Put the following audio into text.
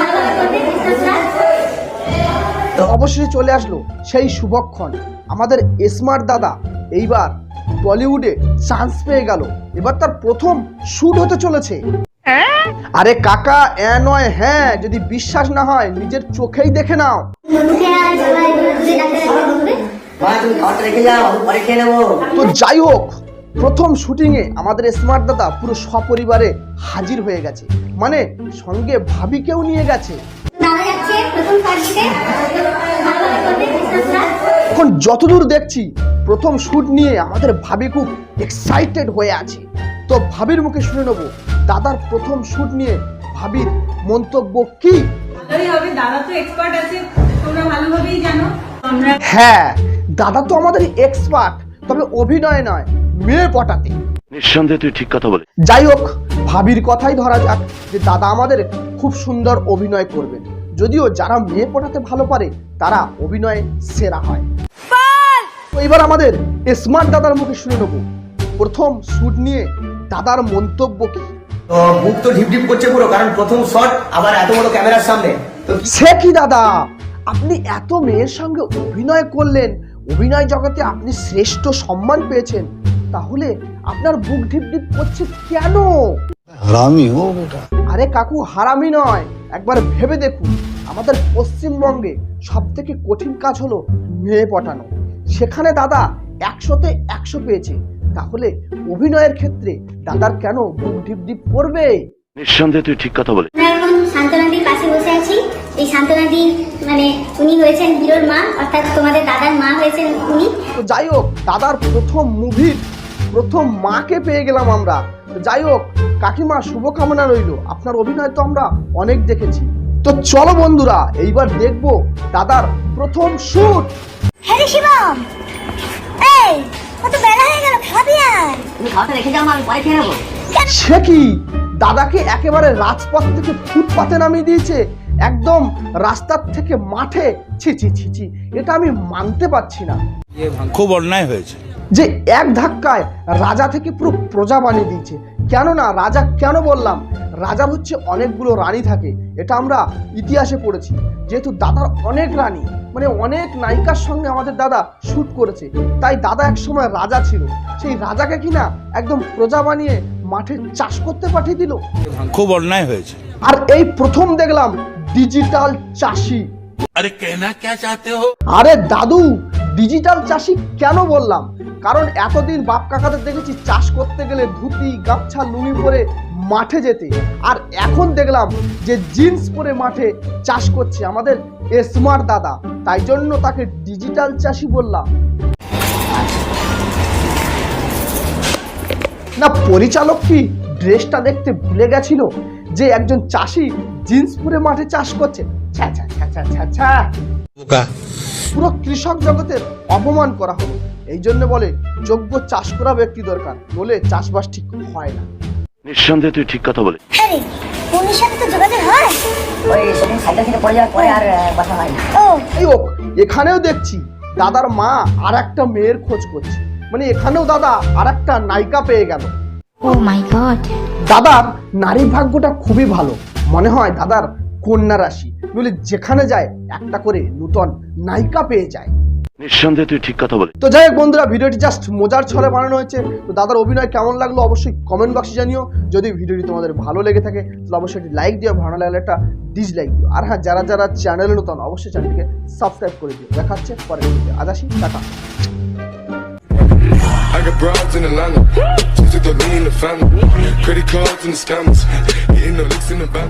ভালোভাবে তো অবশেষে চলে আসলো সেই শুভক্ষণ। আমাদের স্মার্ট দাদা এইবার বলিউডে চান্স পেয়ে গেল। এবার তার প্রথম শুট হতে চলেছে। আরে কাকা এ নয় হ্যাঁ যদি বিশ্বাস না হয় নিজের চোখেই দেখে নাও। তো যাই হোক প্রথম শুটিংয়ে আমাদের স্মার্ট দাদা পুরো সপরিবারে হাজির হয়ে গেছে। মানে সঙ্গে ভাবিকেও নিয়ে গেছে। এখন যতদূর দেখছি প্রথম শুট নিয়ে আমাদের ভাবি খুব এক্সাইটেড হয়ে আছে। তো ভাবির মুখে শুনে নেব দাদার প্রথম শুট নিয়ে ভাবির মন্তব্য কি? দাদা তো এক্সপার্ট আছে তোমরা ভালোভাবেই জানো। হ্যাঁ দাদা তো আমাদের এক্সপার্ট তবে অভিনয় নয়। মেয়ে পটাতে। নিঃসন্দেহে তুই ঠিক কথা বলে যাই হোক ভাবির কথাই ধরা যাক যে দাদা আমাদের খুব সুন্দর অভিনয় করবেন। যদিও যারা মেয়ে পটাতে ভালো পারে তারা অভিনয়ে সেরা হয়। তো এবার আমাদের স্মার্ট দাদার মুখে শুনে নেব। প্রথম শুট নিয়ে দাদার মন্তব্য কি? তো বুক তো ঢিপ ঢিপ করছে পুরো কারণ প্রথম শট আবার এত বড় ক্যামেরার সামনে। সে কি দাদা? আপনি এত মেয়ের সঙ্গে অভিনয় করলেন অভিনয় জগতে আপনি শ্রেষ্ঠ সম্মান পেয়েছেন। তাহলে আপনার বুক ঢিপ ঢিপ করছে কেন? আরে কাকু হারামি নয়। একবার ভেবে দেখুন আমাদের পশ্চিমবঙ্গে সব থেকে কঠিন কাজ হলো মেয়ে পটানো। সেখানে দাদা একশোতে একশো পেয়েছে। তাহলে অভিনয়ের ক্ষেত্রে দাদার কেন বুক ঢিপ ঢিপ করবে? নিঃসন্দেহে তুই ঠিক কথা বলে শান্তনাদির পাশে বসে আছি। এই শান্তনাদি মানে উনি হয়েছেন হিরোর মা অর্থাৎ তোমাদের দাদার মা হয়েছেন উনি। তো যাই হোক দাদার প্রথম মুভির প্রথম মাকে পেয়ে গেলাম আমরা। যাই হোক কাকিমা শুভকামনা রইল। আপনার অভিনয় তো আমরা অনেক দেখেছি। তো চলো বন্ধুরা এইবার দেখব দাদার প্রথম শুট। হ্যাঁ শিবম! এই কত বেলা হয়ে গেল খাবি আর? তুমি খাওয়াটা রেখে যাও আমি পরে খেয়ে নেব। সে কি? দাদাকে একেবারে রাজপথ থেকে ফুটপাতে নামিয়ে দিয়েছে। একদম রাস্তার থেকে মাঠে। ছি ছি ছি ছি এটা আমি মানতে পারছি না। খুব অন্যায় হয়েছে। যে এক ধাক্কায় রাজা থেকে পুরো প্রজা বানিয়ে দিয়েছে। কেননা রাজা কেন বললাম? রাজার হচ্ছে অনেকগুলো রানী থাকে এটা আমরা ইতিহাসে পড়েছি। যেহেতু দাদার অনেক রানী মানে অনেক নায়িকার সঙ্গে আমাদের দাদা শ্যুট করেছে তাই দাদা এক সময় রাজা ছিল। সেই রাজাকে কিনা একদম প্রজা বানিয়ে মাঠে চাষ করতে পাঠিয়ে দিল। খুব অন্যায় হয়েছে। আর এই প্রথম দেখলাম ডিজিটাল চাষি। আরে কেনা কে চাতে হো? আরে দাদু ডিজিটাল চাষি কেন বললাম? কারণ এতদিন বাপ কাকাদের দেখেছি চাষ করতে গেলে ধুতি, গামছা, লুঙ্গি পরে মাঠে যেতে। আর এখন দেখলাম যে জিন্স পরে মাঠে চাষ করছে আমাদের স্মার্ট দাদা। তাই জন্য তাকে ডিজিটাল চাষি বললাম। না, পরিচালক কি ড্রেসটা দেখতে ভুলে গেছিল? যে একজন চাষি জিন্স পরে মাঠে চাষ করছে? ছ্যা ছ্যা ছ্যা ছ্যা ছ্যা পুরো কৃষক জগতের অপমান করা হলো। এই জন্য বলে যোগ্য চাষ করা ব্যক্তি দরকার বলে চাষবাস ঠিক হয় না। নিঃসন্দেহে তুই ঠিক কথা বলে হ্যাঁ এখানেও দেখছি দাদার মা আর একটা মেয়ের খোঁজ করছে। মানে এখানেও দাদা আর একটা নায়িকা পেয়ে গেল। Oh my god. দাদার নারী ভাগ্যটা খুবই ভালো। মনে হয় দাদার কন্যা রাশি। বলে যেখানে যায় একটা করে নূতন নায়িকা পেয়ে যায় নিঃসন্দেহে তুই ঠিক কথা বলে তো যাই হোক বন্ধুরা ভিডিওটি জাস্ট মজার ছলে বানানো হয়েছে তো দাদার অভিনয় কেমন লাগল অবশ্যই কমেন্ট বক্সে জানিও যদি ভিডিওটি তোমাদের ভালো লেগে থাকে তাহলে অবশ্যই একটি লাইক দিও ভালো লাগলে একটা ডিসলাইক দিও আর হ্যাঁ যারা যারা চ্যানেলে নতুন অবশ্যই চ্যানেলটিকে সাবস্ক্রাইব করে দিও দেখা হচ্ছে পরের ভিডিও আজ আসি tata I got broads in Atlanta. Just to me in the family. Credit cards and the scammers. Hitting the licks in the bank.